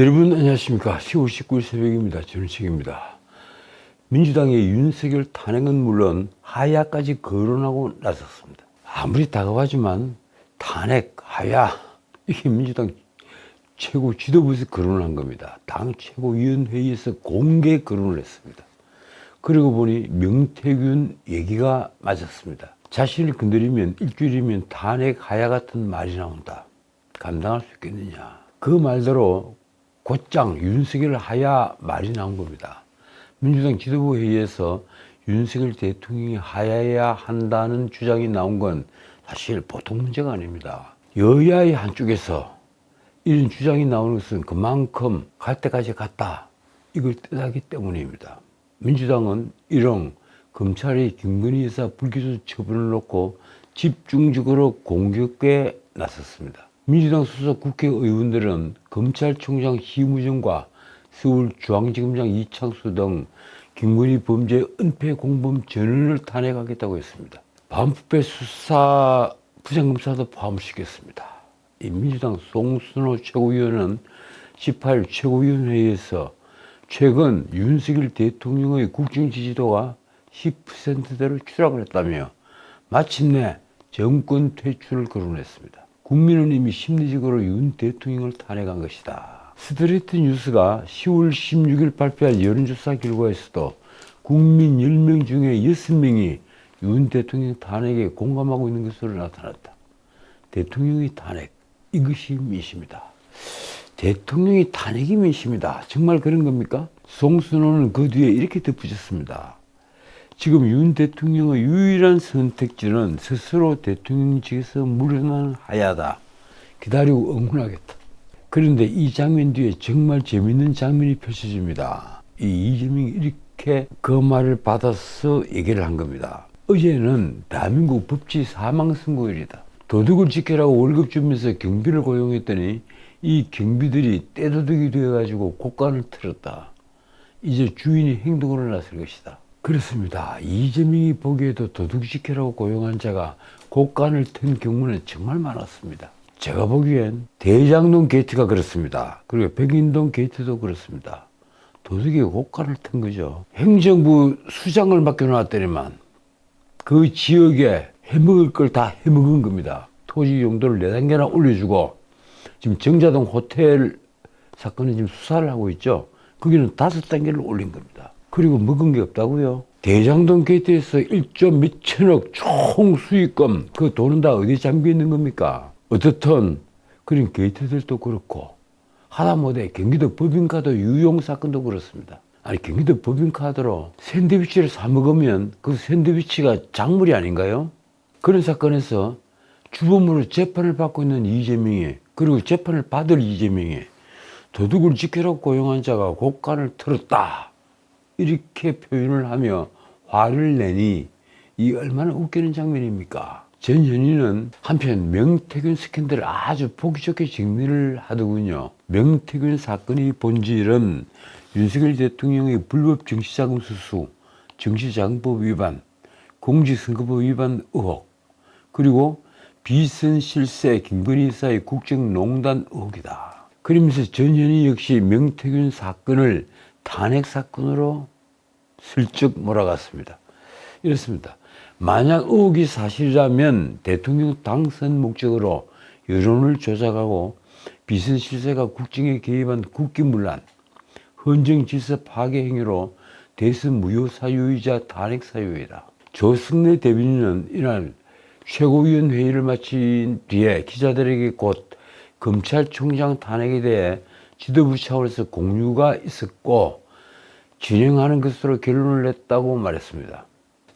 여러분 안녕하십니까? 10월 19일 새벽입니다. 저는 책입니다. 민주당의 윤석열 탄핵은 물론 하야까지 거론하고 나섰습니다. 아무리 다가가지만 탄핵 하야 이게 민주당 최고 지도부에서 거론한 겁니다. 당 최고위원회의에서 공개 거론을 했습니다. 그러고 보니 명태균 얘기가 맞았습니다. 자신을 건드리면 일주일이면 탄핵 하야 같은 말이 나온다. 감당할 수 있겠느냐? 그 말대로 곧장 윤석열 하야 말이 나온 겁니다. 민주당 지도부 회의에서 윤석열 대통령이 하야야 한다는 주장이 나온 건 사실 보통 문제가 아닙니다. 여야의 한쪽에서 이런 주장이 나오는 것은 그만큼 갈 때까지 갔다. 이걸 뜻하기 때문입니다. 민주당은 이런 검찰이 김건희 여사 불기소 처분을 놓고 집중적으로 공격에 나섰습니다. 민주당 소속 국회의원들은 검찰총장 심우정과 서울중앙지검장 이창수 등 김건희 범죄 은폐 공범 전원을 탄핵하겠다고 했습니다. 반부패 수사 부장검사도 포함시켰습니다. 이 민주당 송순호 최고위원은 18일 최고위원회의에서 최근 윤석열 대통령의 국정 지지도가 10%대로 추락을 했다며 마침내 정권 퇴출을 거론했습니다. 이미 심리적으로 윤 대통령을 탄핵한 것이다. 스트레이트 뉴스가 10월 16일 발표한 여론조사 결과에서도 국민 10명 중에 6명이 윤 대통령 탄핵에 공감하고 있는 것으로 나타났다. 대통령이 탄핵, 이것이 민심이다. 대통령이 탄핵이 민심이다. 정말 그런 겁니까? 송순호는 그 뒤에 이렇게 덧붙였습니다. 지금 윤 대통령의 유일한 선택지는 스스로 대통령직에서 물러나는 하야다. 기다리고 응원하겠다. 그런데 이 장면 뒤에 정말 재밌는 장면이 펼쳐집니다. 이 이재명이 이렇게 그 말을 받아서 얘기를 한 겁니다. 어제는 대한민국 법치 사망 선고일이다. 도둑을 지켜라고 월급 주면서 경비를 고용했더니 이 경비들이 떼도둑이 되어가지고 곳간을 틀었다. 이제 주인이 행동으로 나설 것이다. 그렇습니다. 이재명이 보기에도 도둑 지키라고 고용한 자가 곳간을 튼 경우는 정말 많았습니다. 제가 보기엔 대장동 게이트가 그렇습니다. 그리고 백인동 게이트도 그렇습니다. 도둑이 곳간을 튼 거죠. 행정부 수장을 맡겨놨더니만 그 지역에 해먹을 걸 다 해먹은 겁니다. 토지 용도를 네 단계나 올려주고 지금 정자동 호텔 사건은 지금 수사를 하고 있죠. 거기는 다섯 단계를 올린 겁니다. 그리고 먹은 게 없다고요. 대장동 게이트에서 1조 몇천억 총 수익금 그 돈은 다 어디 잠겨 있는 겁니까? 어떻든 그런 게이트들도 그렇고 하다못해 경기도 법인카드 유용 사건도 그렇습니다. 아니 경기도 법인카드로 샌드위치를 사 먹으면 그 샌드위치가 작물이 아닌가요? 그런 사건에서 주범으로 재판을 받고 있는 이재명이 그리고 재판을 받을 이재명이 도둑을 지키라고 고용한 자가 곡간을 틀었다. 이렇게 표현을 하며 화를 내니 이 얼마나 웃기는 장면입니까? 전 현희는 한편 명태균 스캔들을 아주 보기 좋게 정리를 하더군요. 명태균 사건의 본질은 윤석열 대통령의 불법 정치자금 수수, 정치자금법 위반, 공직선거법 위반 의혹, 그리고 비선 실세 김건희 여사의 국정농단 의혹이다. 그러면서 전현희 역시 명태균 사건을 탄핵 사건으로 슬쩍 몰아갔습니다. 이렇습니다. 만약 의혹이 사실이라면 대통령 당선 목적으로 여론을 조작하고 비선 실세가 국정에 개입한 국기문란, 헌정 질서 파괴 행위로 대선 무효 사유이자 탄핵 사유이다. 조승래 대변인은 이날 최고위원 회의를 마친 뒤에 기자들에게 곧 검찰총장 탄핵에 대해 지도부 차원에서 공유가 있었고 진행하는 것으로 결론을 냈다고 말했습니다.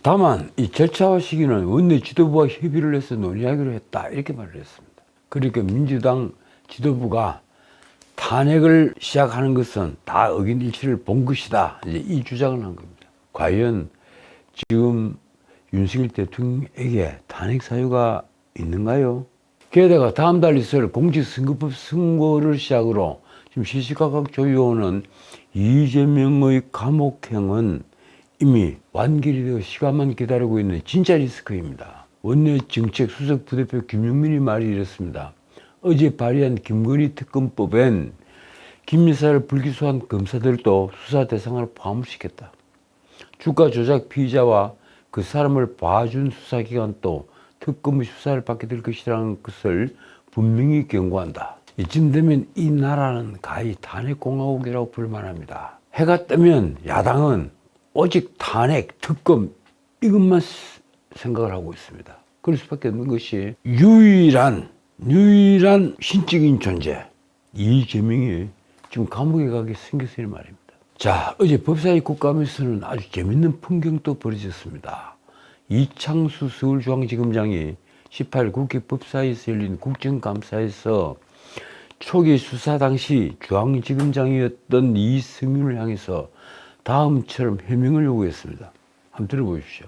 다만 이 절차와 시기는 원내 지도부와 협의를 해서 논의하기로 했다 이렇게 말을 했습니다. 그러니까 민주당 지도부가 탄핵을 시작하는 것은 다 의견 일치를 본 것이다 이 주장을 한 겁니다. 과연 지금 윤석열 대통령에게 탄핵 사유가 있는가요? 게다가 다음 달 있을 공직선거법 선거를 시작으로 지금 시시각각 조여오는 이재명의 감옥행은 이미 완결이 되어 시간만 기다리고 있는 진짜 리스크입니다. 원내 정책 수석 부대표 김용민이 말이 이렇습니다. 어제 발의한 김건희 특검법엔 김 여사를 불기소한 검사들도 수사 대상으로 포함을 시켰다. 주가 조작 피의자와 그 사람을 봐준 수사기관도 특검의 수사를 받게 될 것이라는 것을 분명히 경고한다. 이쯤 되면 이 나라는 가히 탄핵공화국이라고 불만합니다. 해가 뜨면 야당은 오직 탄핵, 특검 이것만 스- 생각을 하고 있습니다. 그럴 수밖에 없는 것이 유일한 유일한 신적인 존재 이재명이 지금 감옥에 가게 생겼으니 말입니다. 자, 어제 법사위 국감에서는 아주 재밌는 풍경도 벌어졌습니다. 이창수 서울중앙지검장이 18일 국회 법사위에서 열린 국정감사에서 초기 수사 당시 중앙지검장이었던 이승윤을 향해서 다음처럼 해명을 요구했습니다. 한번 들어보십시오.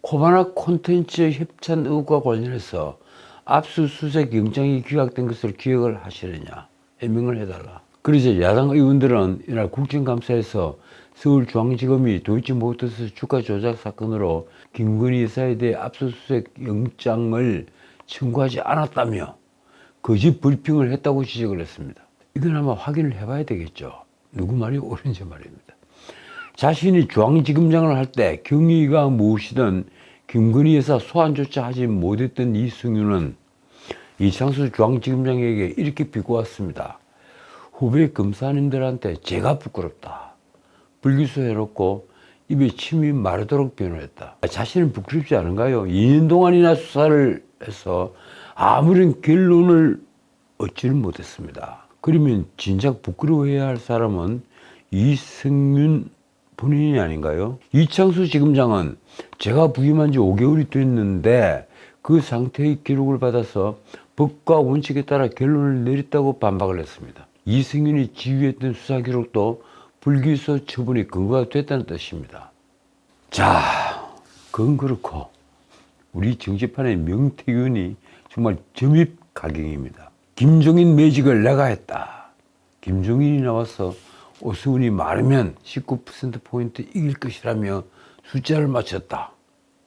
코바나 콘텐츠 협찬 의혹과 관련해서 압수수색 영장이 기각된 것을 기억을 하시느냐 해명을 해달라. 그래서 야당 의원들은 이날 국정감사에서 서울중앙지검이 도이치 모터스 주가 조작 사건으로 김건희 여사에 대해 압수수색 영장을 청구하지 않았다며 거짓 브리핑을 했다고 지적을 했습니다. 이건 아마 확인을 해봐야 되겠죠. 누구 말이 옳은지 말입니다. 자신이 중앙지검장을 할 때 경위가 무엇이든 김건희 여사 소환조차 하지 못했던 이승윤은 이창수 중앙지검장에게 이렇게 비꼬았습니다. 후배 검사님들한테 제가 부끄럽다. 불기소해놓고 입에 침이 마르도록 변호했다. 자신은 부끄럽지 않은가요? 2년 동안이나 수사를 해서 아무런 결론을 얻지를 못했습니다. 그러면 진작 부끄러워해야 할 사람은 이승윤 본인이 아닌가요? 이창수 지검장은 제가 부임한 지 5개월이 됐는데 그 상태의 기록을 받아서 법과 원칙에 따라 결론을 내렸다고 반박을 했습니다. 이승윤이 지휘했던 수사 기록도 불기소 처분이 근거가 됐다는 뜻입니다. 자, 그건 그렇고 우리 정치판의 명태균이 정말 점입 가경입니다. 김종인 매직을 내가 했다. 김종인이 나와서 오수훈이 많으면 19%포인트 이길 것이라며 숫자를 맞췄다.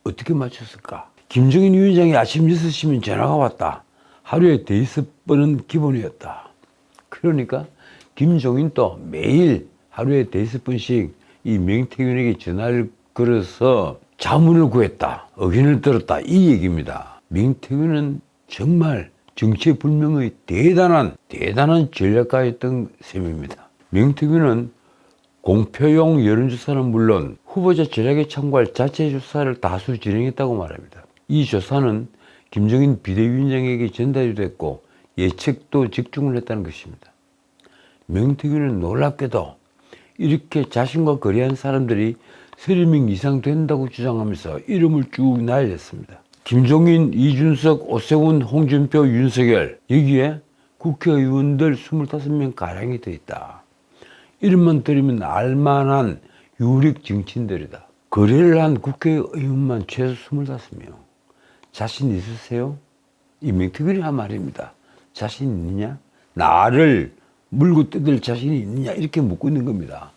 어떻게 맞췄을까? 김종인 위원장이 아침 6시면 전화가 왔다. 하루에 대여섯 번은 기본이었다. 그러니까 김종인도 매일 하루에 대여섯 번씩 이 명태균에게 전화를 걸어서 자문을 구했다. 의견을 들었다. 이 얘기입니다. 명태균은 정말 정체불명의 대단한 대단한 전략가였던 셈입니다. 명태균은 공표용 여론조사는 물론 후보자 전략에 참고할 자체 조사를 다수 진행했다고 말합니다. 이 조사는 김정인 비대위원장에게 전달이 됐고 예측도 집중을 했다는 것입니다. 명태균은 놀랍게도 이렇게 자신과 거래한 사람들이 30명 이상 된다고 주장하면서 이름을 쭉 날렸습니다. 김종인, 이준석, 오세훈, 홍준표, 윤석열 여기에 국회의원들 25명 가량이 더 있다. 이름만 들으면 알만한 유력 정치인들이다. 거래를 한 국회의원만 최소 25명. 자신 있으세요? 이 명태균이 한 말입니다. 자신 있느냐? 나를 물고 뜯을 자신이 있느냐? 이렇게 묻고 있는 겁니다.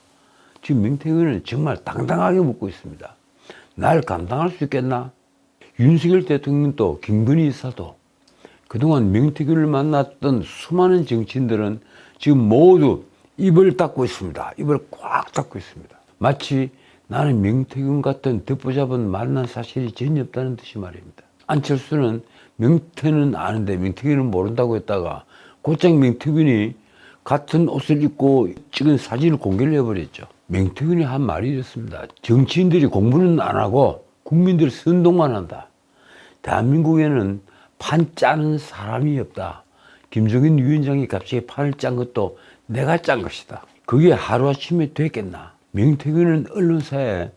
지금 명태균은 정말 당당하게 묻고 있습니다. 날 감당할 수 있겠나? 윤석열 대통령도 김건희 여사도 그동안 명태균을 만났던 수많은 정치인들은 지금 모두 입을 닫고 있습니다. 입을 꽉 닫고 있습니다. 마치 나는 명태균 같은 듣보잡은 만난 사실이 전혀 없다는 듯이 말입니다. 안철수는 명태는 아는데 명태균은 모른다고 했다가 곧장 명태균이 같은 옷을 입고 찍은 사진을 공개를 해버렸죠. 명태균이 한 말이 이렇습니다. 정치인들이 공부는 안 하고 국민들 선동만 한다. 대한민국에는 판 짜는 사람이 없다. 김정인 위원장이 갑자기 판을 짠 것도 내가 짠 것이다. 그게 하루아침에 됐겠나. 명태균은 언론사에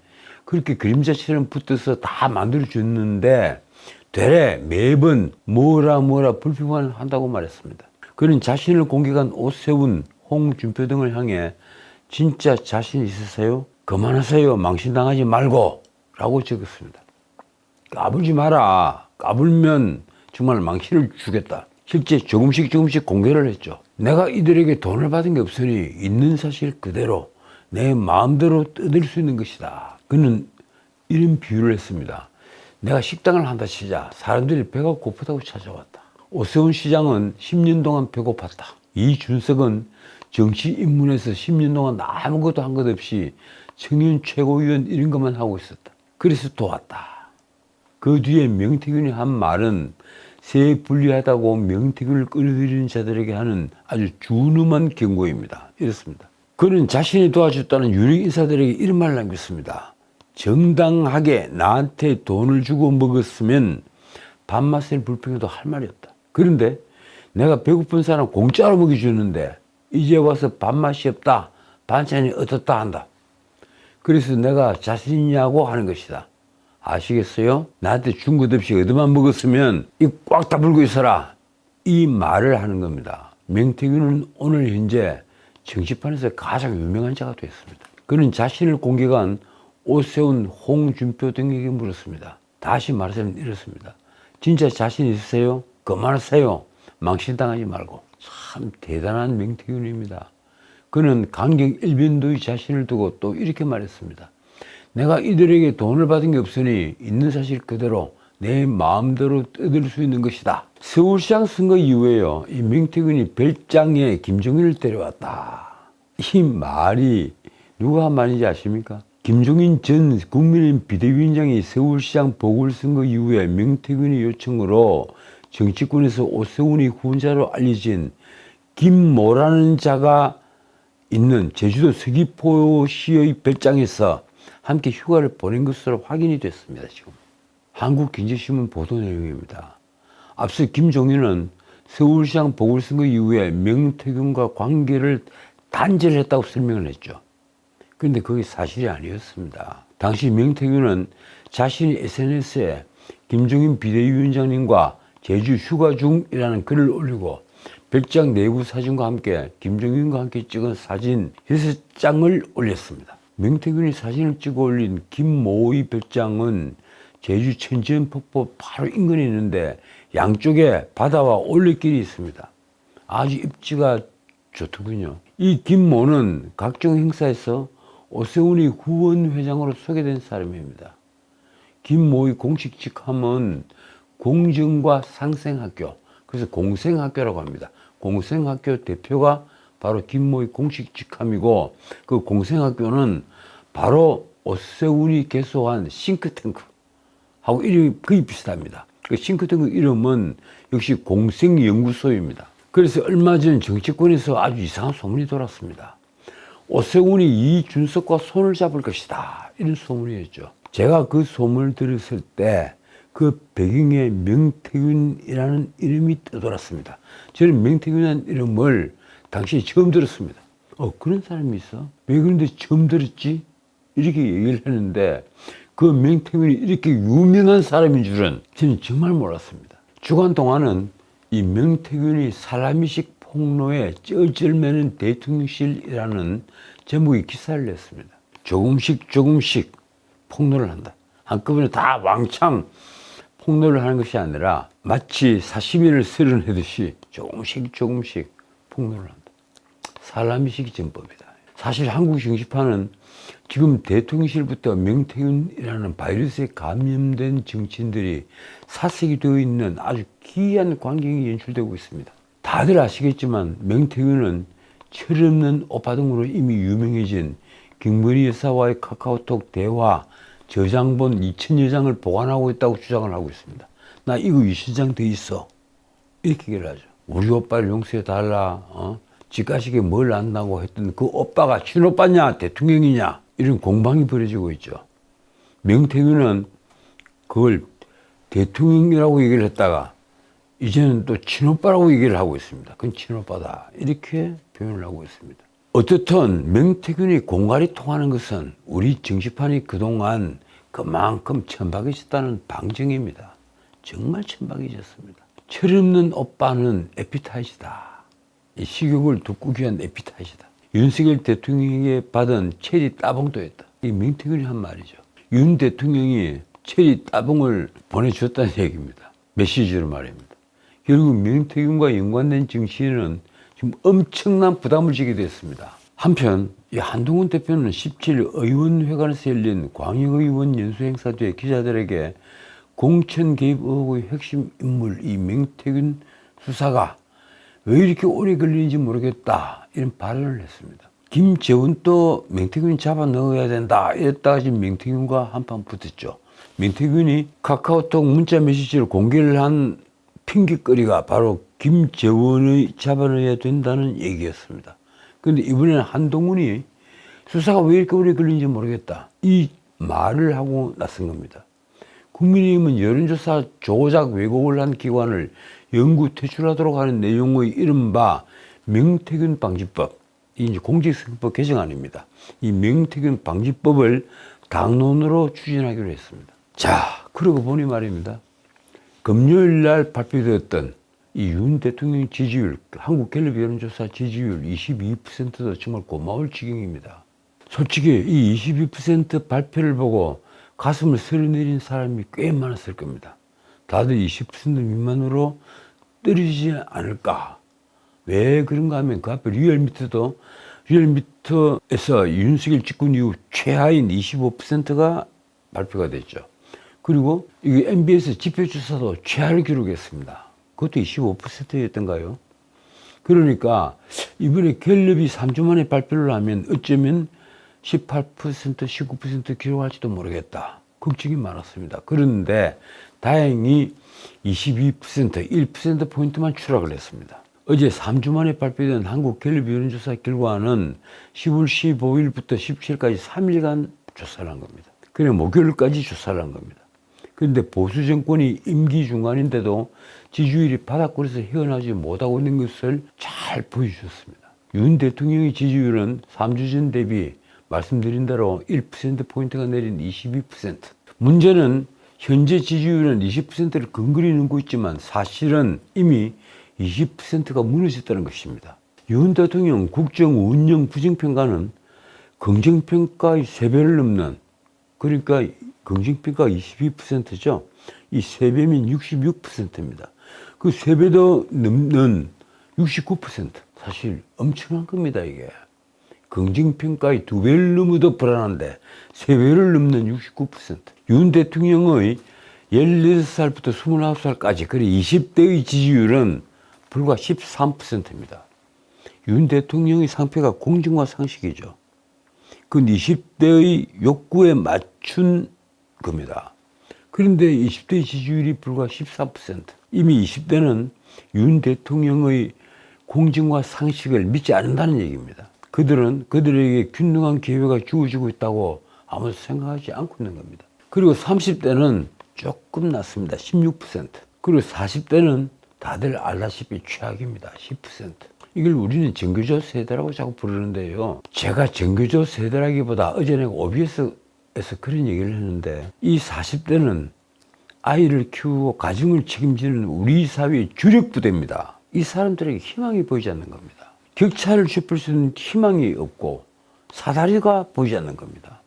그렇게 그림자처럼 붙어서 다 만들어줬는데 되레 매번 뭐라 뭐라 불평만 한다고 말했습니다. 그는 자신을 공격한 오세훈, 홍준표 등을 향해 진짜 자신 있으세요? 그만하세요. 망신당하지 말고 라고 적었습니다. 까불지 마라. 까불면 정말 망신을 주겠다. 실제 조금씩 조금씩 공개를 했죠. 내가 이들에게 돈을 받은 게 없으니 있는 사실 그대로 내 마음대로 뜯을 수 있는 것이다. 그는 이런 비유를 했습니다. 내가 식당을 한다 치자 사람들이 배가 고프다고 찾아왔다. 오세훈 시장은 10년 동안 배고팠다. 이준석은 정치 입문해서 10년 동안 아무것도 한 것 없이 청년 최고위원 이런 것만 하고 있었다. 그래서 도왔다. 그 뒤에 명태균이 한 말은 세 불리하다고 명태균을 끌어들이는 자들에게 하는 아주 준엄한 경고입니다. 이렇습니다. 그는 자신이 도와줬다는 유력 인사들에게 이런 말을 남겼습니다. 정당하게 나한테 돈을 주고 먹었으면 밥맛을 불평해도 할 말이 없다. 그런데 내가 배고픈 사람 공짜로 먹여주는데 이제 와서 밥맛이 없다. 반찬이 어떻다 한다. 그래서 내가 자신 있냐고 하는 것이다. 아시겠어요? 나한테 준 것 없이 얻어만 먹었으면 이 꽉 다물고 있어라. 이 말을 하는 겁니다. 명태균은 오늘 현재 정치판에서 가장 유명한 자가 되었습니다. 그는 자신을 공격한 오세훈, 홍준표 등에게 물었습니다. 다시 말하자면 이렇습니다. 진짜 자신 있으세요? 그만하세요. 망신당하지 말고. 참 대단한 명태균입니다. 그는 강경 일변도의 자신을 두고 또 이렇게 말했습니다. 내가 이들에게 돈을 받은 게 없으니 있는 사실 그대로 내 마음대로 뜯을 수 있는 것이다. 서울시장 선거 이후에요. 이 명태균이 별장에 김종인을 데려왔다. 이 말이 누가 한 말인지 아십니까? 김종인 전 국민의힘 비대위원장이 서울시장 보궐선거 이후에 명태균의 요청으로 정치권에서 오세훈이 후원자로 알려진 김모라는 자가 있는 제주도 서귀포시의 별장에서 함께 휴가를 보낸 것으로 확인이 됐습니다. 지금 한국경제신문 보도 내용입니다. 앞서 김종인은 서울시장 보궐선거 이후에 명태균과 관계를 단절을 했다고 설명을 했죠. 그런데 그게 사실이 아니었습니다. 당시 명태균은 자신이 SNS에 김종인 비대위원장님과 제주 휴가 중이라는 글을 올리고 별장 내부 사진과 함께 김종인과 함께 찍은 사진 6장을 올렸습니다. 명태균이 사진을 찍어 올린 김모의 별장은 제주 천지연 폭포 바로 인근에 있는데 양쪽에 바다와 올레길이 있습니다. 아주 입지가 좋더군요. 이 김모는 각종 행사에서 오세훈이 후원회장으로 소개된 사람입니다. 김모의 공식 직함은 공정과 상생학교, 그래서 공생학교라고 합니다. 공생학교 대표가 바로 김모의 공식 직함이고 그 공생학교는 바로 오세훈이 개소한 싱크탱크 하고 이름이 거의 비슷합니다. 그 싱크탱크 이름은 역시 공생연구소입니다. 그래서 얼마 전 정치권에서 아주 이상한 소문이 돌았습니다. 오세훈이 이준석과 손을 잡을 것이다. 이런 소문이었죠. 제가 그 소문을 들었을 때 그 배경에 명태균이라는 이름이 떠돌았습니다. 저는 명태균이라는 이름을 당시에 처음 들었습니다. 어, 그런 사람이 있어? 왜 그런데 처음 들었지? 이렇게 얘기를 했는데 그 명태균이 이렇게 유명한 사람인 줄은 저는 정말 몰랐습니다. 주간 동안은 이 명태균이 사람이식 폭로에 쩔쩔매는 대통령실이라는 제목의 기사를 냈습니다. 조금씩 조금씩 폭로를 한다. 한꺼번에 다 왕창 폭로를 하는 것이 아니라 마치 사시미를 썰어내듯이 조금씩 조금씩 폭로를 한다. 사람이식이 전법이다. 사실 한국 정치판은 지금 대통령실부터 명태균이라는 바이러스에 감염된 정치인들이 사색이 되어 있는 아주 기이한 광경이 연출되고 있습니다. 다들 아시겠지만 명태균은 철없는 오빠 등으로 이미 유명해진 김건희 여사와의 카카오톡 대화 저장본 2천여 장을 보관하고 있다고 주장을 하고 있습니다. 나 이거 20장 돼 있어. 이렇게 얘기를 하죠. 우리 오빠를 용서해 달라. 어? 집가식에 뭘 안다고 했던 그 오빠가 친오빠냐 대통령이냐 이런 공방이 벌어지고 있죠. 명태균은 그걸 대통령이라고 얘기를 했다가 이제는 또 친오빠라고 얘기를 하고 있습니다. 그건 친오빠다. 이렇게 표현을 하고 있습니다. 어떻든 명태균이 공갈이 통하는 것은 우리 정치판이 그동안 그만큼 천박해졌다는 방증입니다. 정말 천박해졌습니다. 철없는 오빠는 에피타이즈다. 이 식욕을 돋구기 위한 에피타이즈다. 윤석열 대통령에게 받은 체리 따봉도였다. 이 명태균이 한 말이죠. 윤 대통령이 체리 따봉을 보내줬다는 얘기입니다. 메시지로 말입니다. 결국 명태균과 연관된 정치인은 지금 엄청난 부담을 지게 됐습니다. 한편 이 한동훈 대표는 17일 의원회관에서 열린 광역의원 연수행사 뒤에 기자들에게 공천 개입 의혹의 핵심 인물 이 명태균 수사가 왜 이렇게 오래 걸리는지 모르겠다 이런 발언을 했습니다. 김재원도 맹태균 잡아 넣어야 된다. 이랬다가 지금 맹태균과 한판 붙었죠. 맹태균이 카카오톡 문자 메시지를 공개를 한 핑계거리가 바로 김재원의 잡아 넣어야 된다는 얘기였습니다. 근데 이번에는 한동훈이 수사가 왜 이렇게 오래 걸린지 모르겠다. 이 말을 하고 나선 겁니다. 국민의힘은 여론조사 조작 왜곡을 한 기관을 영구 퇴출하도록 하는 내용의 이른바 명태균 방지법, 이 공직선거법 개정안입니다. 이 명태균 방지법을 당론으로 추진하기로 했습니다. 자, 그러고 보니 말입니다. 금요일 날 발표되었던 이 윤 대통령 지지율, 한국 갤럽 여론조사 지지율 22%도 정말 고마울 지경입니다. 솔직히 이 22% 발표를 보고 가슴을 서려내린 사람이 꽤 많았을 겁니다. 다들 20% 미만으로 떨어지지 않을까. 왜 그런가 하면 그 앞에 리얼미터도 리얼미터에서 윤석열 집권 이후 최하인 25%가 발표가 됐죠. 그리고 이게 MBS 지표조사도 최하를 기록했습니다. 그것도 25%였던가요? 그러니까 이번에 갤럽이 3주 만에 발표를 하면 어쩌면 18% 19% 기록할지도 모르겠다. 걱정이 많았습니다. 그런데 다행히 22% 1%포인트만 추락을 했습니다. 어제 3주 만에 발표된 한국 갤럽 여론조사 결과는 10월 15일부터 17일까지 3일간 조사를 한 겁니다. 그래 목요일까지 조사를 한 겁니다. 그런데 보수 정권이 임기 중간인데도 지지율이 바닥권에서 헤어나지 못하고 있는 것을 잘 보여주셨습니다. 윤 대통령의 지지율은 3주 전 대비 말씀드린 대로 1%포인트가 내린 22%. 문제는 현재 지지율은 20%를 근거리 넘고 있지만 사실은 이미 20%가 무너졌다는 것입니다. 윤 대통령 국정 운영 부정평가는 긍정평가의 3배를 넘는 그러니까 긍정평가 22%죠. 이 3배면 66%입니다. 그 3배 더 넘는 69% 사실 엄청난 겁니다 이게. 긍정평가의 두 배를 넘어도 불안한데 세 배를 넘는 69%. 윤 대통령의 16살부터 29살까지 그리고 20대의 지지율은 불과 13%입니다. 윤 대통령의 상패가 공정과 상식이죠. 그 20대의 욕구에 맞춘 겁니다. 그런데 20대 지지율이 불과 14%. 이미 20대는 윤 대통령의 공정과 상식을 믿지 않는다는 얘기입니다. 그들은 그들에게 균등한 기회가 주어지고 있다고 아무 생각하지 않고 있는 겁니다. 그리고 30대는 조금 낮습니다. 16%. 그리고 40대는 다들 알다시피 최악입니다. 10%. 이걸 우리는 정교조 세대라고 자꾸 부르는데요. 제가 정교조 세대라기보다 어제 내가 OBS 에서 그런 얘기를 했는데 이 40대는 아이를 키우고 가정을 책임지는 우리 사회의 주력 부대입니다. 이 사람들에게 희망이 보이지 않는 겁니다. 격차를 좁힐 수 있는 희망이 없고 사다리가 보이지 않는 겁니다.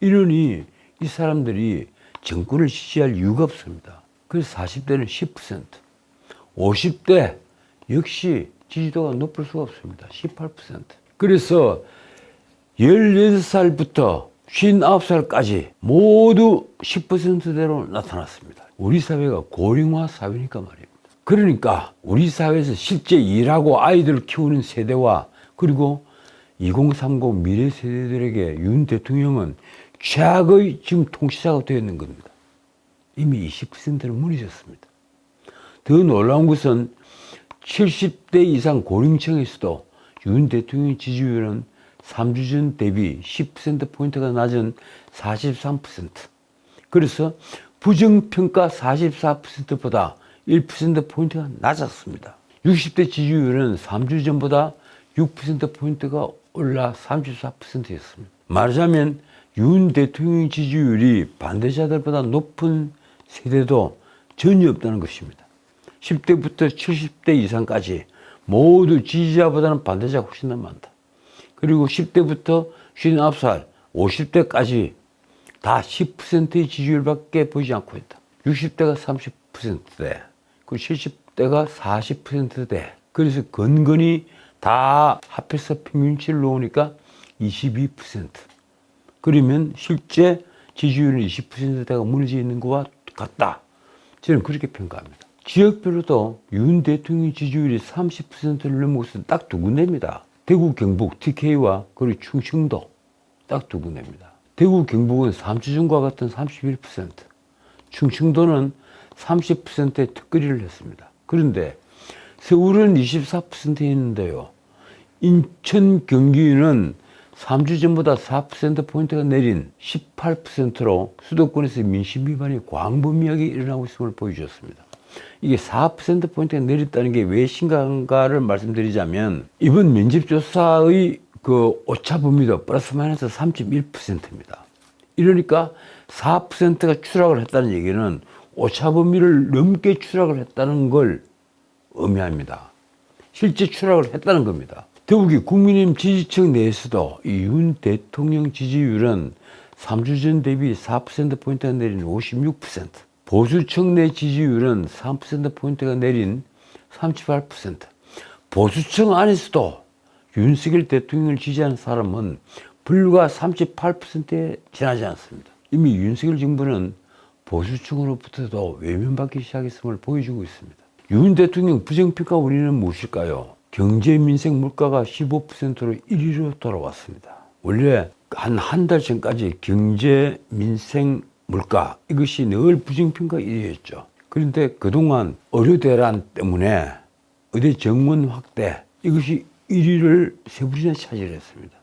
이러니 이 사람들이 정권을 지지할 이유가 없습니다. 그래서 40대는 10%, 50대 역시 지지도가 높을 수가 없습니다. 18%. 그래서 16살부터 59살까지 모두 10%대로 나타났습니다. 우리 사회가 고령화 사회니까 말입니다. 그러니까 우리 사회에서 실제 일하고 아이들을 키우는 세대와 그리고 2030 미래 세대들에게 윤 대통령은 최악의 지금 통치자가 되어 있는 겁니다. 이미 20%는 무너졌습니다. 더 놀라운 것은 70대 이상 고령층에서도 윤 대통령 지지율은 3주 전 대비 10%포인트가 낮은 43%. 그래서 부정평가 44%보다 1%포인트가 낮았습니다. 60대 지지율은 3주 전보다 6%포인트가 올라 34%였습니다. 말하자면 윤 대통령 지지율이 반대자들보다 높은 세대도 전혀 없다는 것입니다. 10대부터 70대 이상까지 모두 지지자보다는 반대자가 훨씬 더 많다. 그리고 10대부터 59살, 50대까지 다 10%의 지지율밖에 보이지 않고 있다. 60대가 30%대, 그리고 70대가 40%대. 그래서 근근히 다 합해서 평균치를 놓으니까 22%. 그러면 실제 지지율은 20%대가 무너져 있는 것과 같다. 저는 그렇게 평가합니다. 지역별로도 윤 대통령 지지율이 30%를 넘어서 딱 두 군데입니다. 대구, 경북, TK와 그리고 충청도 딱 두 군데입니다. 대구, 경북은 삼주전과 같은 31%, 충청도는 30%의 특거리를 했습니다. 그런데 서울은 24% 있는데요. 인천, 경기는 3주 전보다 4%포인트가 내린 18%로 수도권에서 민심 위반이 광범위하게 일어나고 있음을 보여주었습니다. 이게 4%포인트가 내렸다는 게 왜 심각한가를 말씀드리자면 이번 면접조사의 그 오차 범위도 플러스 마이너스 3.1%입니다. 이러니까 4%가 추락을 했다는 얘기는 오차 범위를 넘게 추락을 했다는 걸 의미합니다. 실제 추락을 했다는 겁니다. 더욱이 국민의힘 지지층 내에서도 이윤 대통령 지지율은 3주 전 대비 4%포인트가 내린 56%, 보수층 내 지지율은 3%포인트가 내린 38%, 보수층 안에서도 윤석열 대통령을 지지하는 사람은 불과 38%에 지나지 않습니다. 이미 윤석열 정부는 보수층으로부터도 외면받기 시작했음을 보여주고 있습니다. 윤 대통령 부정평가 원인은 무엇일까요? 경제 민생 물가가 15%로 1위로 돌아왔습니다. 원래 한 한 달 전까지 경제 민생 물가 이것이 늘 부정평가 1위였죠. 그런데 그동안 의료 대란 때문에 의대 정원 확대 이것이 1위를 세 번이나 차지했습니다.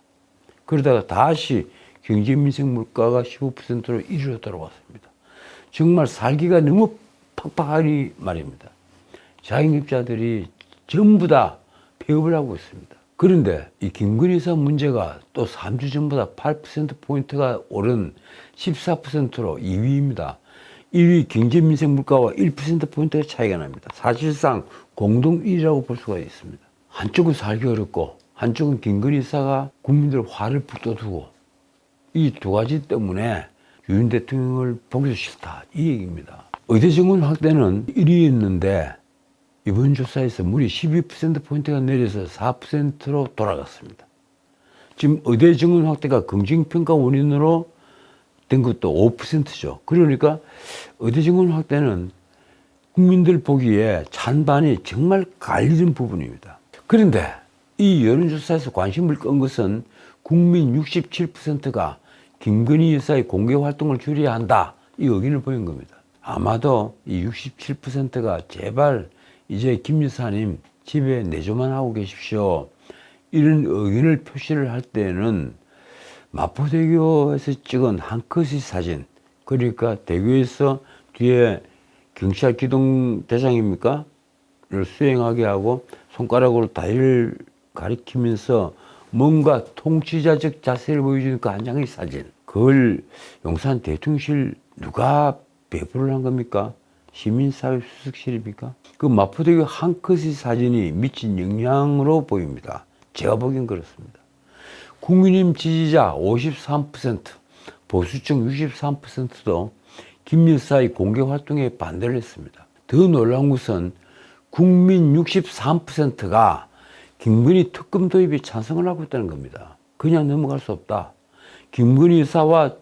그러다가 다시 경제 민생 물가가 15%로 1위로 돌아왔습니다. 정말 살기가 너무 팍팍하니 말입니다. 자영업자들이 전부 다 폐업을 하고 있습니다. 그런데 이 김건희 여사 문제가 또 3주 전보다 8%포인트가 오른 14%로 2위입니다. 1위 경제민생 물가와 1%포인트의 차이가 납니다. 사실상 공동 1위라고 볼 수가 있습니다. 한쪽은 살기 어렵고 한쪽은 김건희 여사가 국민들 화를 불떠두고 이 두 가지 때문에 윤 대통령을 보기도 싫다 이 얘기입니다. 의대 정원 확대는 1위였는데 이번 조사에서 무려 12%포인트가 내려서 4%로 돌아갔습니다. 지금 의대 정원 확대가 긍정평가 원인으로 된 것도 5%죠. 그러니까 의대 정원 확대는 국민들 보기에 찬반이 정말 갈리는 부분입니다. 그런데 이 여론조사에서 관심을 끈 것은 국민 67%가 김건희 여사의 공개 활동을 줄여야 한다. 이 의견을 보인 겁니다. 아마도 이 67%가 제발 이제 김 여사님 집에 내조만 하고 계십시오. 이런 의견을 표시를 할 때는 마포대교에서 찍은 한 컷의 사진, 그러니까 대교에서 뒤에 경찰 기동 대장입니까? 를 수행하게 하고 손가락으로 다리를 가리키면서 뭔가 통치자적 자세를 보여주는 그 한 장의 사진. 그걸 용산 대통령실 누가 배부를 한 겁니까? 시민사회 수석실입니까? 그 마포대교 한 컷의 사진이 미친 영향으로 보입니다. 제가 보기엔 그렇습니다. 국민의힘 지지자 53%, 보수층 63%도 김 여사의 공개 활동에 반대를 했습니다. 더 놀라운 것은 국민 63%가 김건희 특검 도입에 찬성을 하고 있다는 겁니다. 그냥 넘어갈 수 없다. 김건희 여사와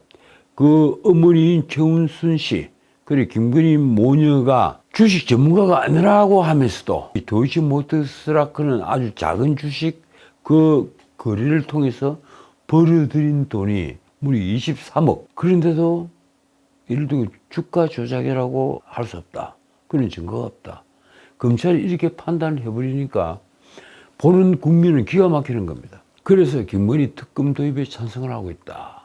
그 어머니인 최은순 씨, 그리고 김건희 모녀가 주식 전문가가 아니라고 하면서도 이 도이치 모터스라크는 아주 작은 주식 그 거래를 통해서 벌어들인 돈이 무려 23억. 그런데도 예를 들어 주가 조작이라고 할 수 없다. 그런 증거가 없다. 검찰이 이렇게 판단을 해버리니까 보는 국민은 기가 막히는 겁니다. 그래서 김건희 특검 도입에 찬성을 하고 있다.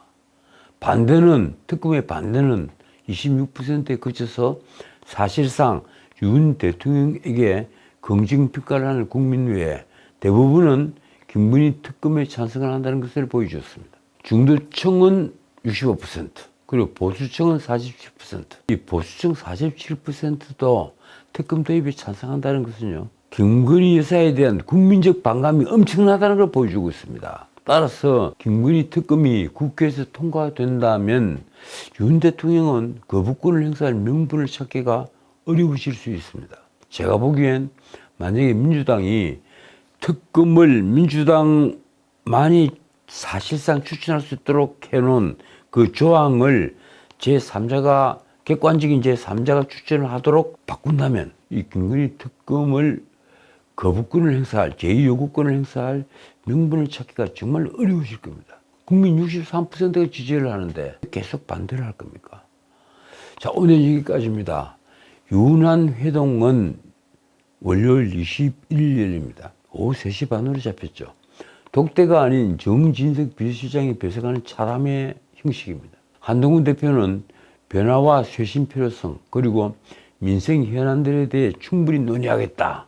반대는, 특검의 반대는 26%에 그쳐서 사실상 윤 대통령에게 긍정평가를 하는 국민 외에 대부분은 김건희 특검에 찬성을 한다는 것을 보여주었습니다. 중도층은 65%, 그리고 보수층은 47%. 이 보수층 47%도 특검 도입에 찬성한다는 것은요, 김건희 여사에 대한 국민적 반감이 엄청나다는 걸 보여주고 있습니다. 따라서 김건희 특검이 국회에서 통과된다면 윤 대통령은 거부권을 행사할 명분을 찾기가 어려우실 수 있습니다. 제가 보기엔 만약에 민주당이 특검을 민주당만이 사실상 추진할 수 있도록 해놓은 그 조항을 제3자가 객관적인 제3자가 추진을 하도록 바꾼다면 이 김건희 특검을 거부권을 행사할, 제2요구권을 행사할 명분을 찾기가 정말 어려우실 겁니다. 국민 63%가 지지를 하는데 계속 반대를 할 겁니까? 자, 오늘 여기까지입니다. 유난 회동은 월요일 21일 열립니다. 오후 3시 반으로 잡혔죠. 독대가 아닌 정진석 비서실장이 배석하는 차람의 형식입니다. 한동훈 대표는 변화와 쇄신 필요성 그리고 민생 현안들에 대해 충분히 논의하겠다.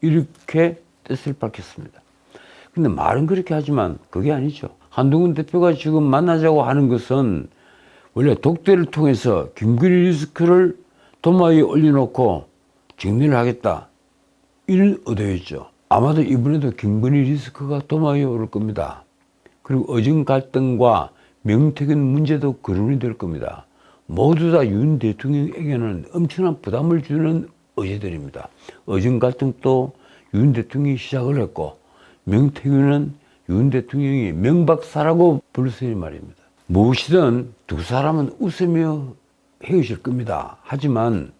이렇게 뜻을 밝혔습니다. 근데 말은 그렇게 하지만 그게 아니죠. 한동훈 대표가 지금 만나자고 하는 것은 원래 독대를 통해서 김건희 리스크를 도마 위에 올려놓고 정리를 하겠다. 이런 의도였죠. 아마도 이번에도 김건희 리스크가 도마 위에 오를 겁니다. 그리고 어정 갈등과 명태균 문제도 거론이 될 겁니다. 모두 다 윤 대통령에게는 엄청난 부담을 주는 의제들입니다. 어정 갈등도 윤 대통령이 시작을 했고 명태균은 윤 대통령이 명박사라고 불렀으니 말입니다. 무엇이든 두 사람은 웃으며 헤어질 겁니다. 하지만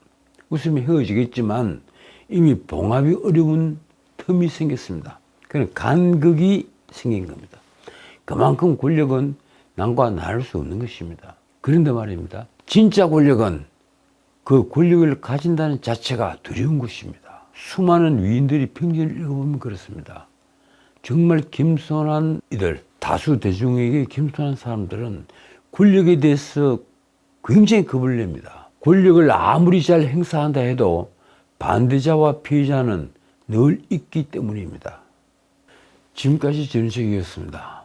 웃으며 헤어지겠지만 이미 봉합이 어려운 틈이 생겼습니다. 그는 간극이 생긴 겁니다. 그만큼 권력은 남과 나눌 수 없는 것입니다. 그런데 말입니다. 진짜 권력은 그 권력을 가진다는 자체가 두려운 것입니다. 수많은 위인들이 평전을 읽어보면 그렇습니다. 정말 겸손한 이들, 다수 대중에게 겸손한 사람들은 권력에 대해서 굉장히 겁을 냅니다. 권력을 아무리 잘 행사한다 해도 반대자와 피해자는 늘 있기 때문입니다. 지금까지 전sek이었습니다.